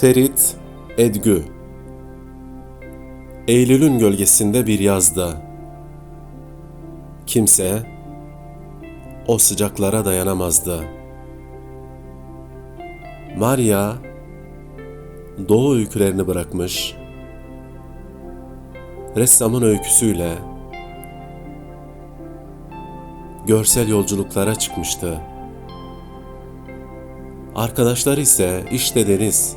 Ferit Edgü Eylül'ün gölgesinde bir yazda Kimse o sıcaklara dayanamazdı. Maria Doğu öykülerini bırakmış, ressamın öyküsüyle görsel yolculuklara çıkmıştı. Arkadaşları ise işte deniz,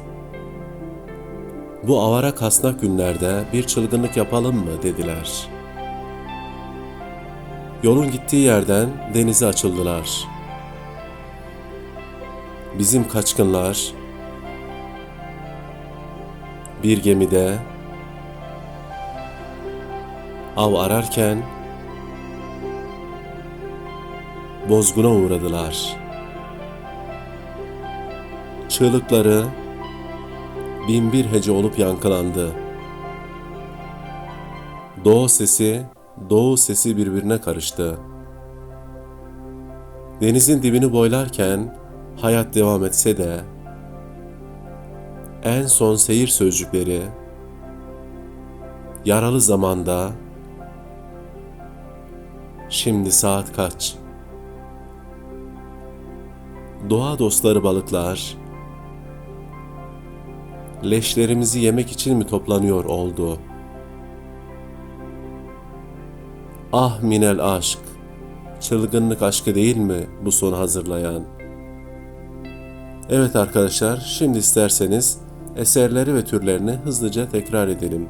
bu avara kasnak günlerde bir çılgınlık yapalım mı dediler. Yolun gittiği yerden denize açıldılar. Bizim kaçkınlar bir gemide av ararken bozguna uğradılar. Çığlıkları bin bir hece olup yankılandı. Doğu sesi, doğu sesi birbirine karıştı. Denizin dibini boylarken hayat devam etse de en son seyir sözcükleri yaralı zamanda şimdi saat kaç? Doğa dostları balıklar leşlerimizi yemek için mi toplanıyor oldu? Ah minel aşk, çılgınlık aşkı değil mi bu sonu hazırlayan? Evet arkadaşlar, şimdi isterseniz eserleri ve türlerini hızlıca tekrar edelim.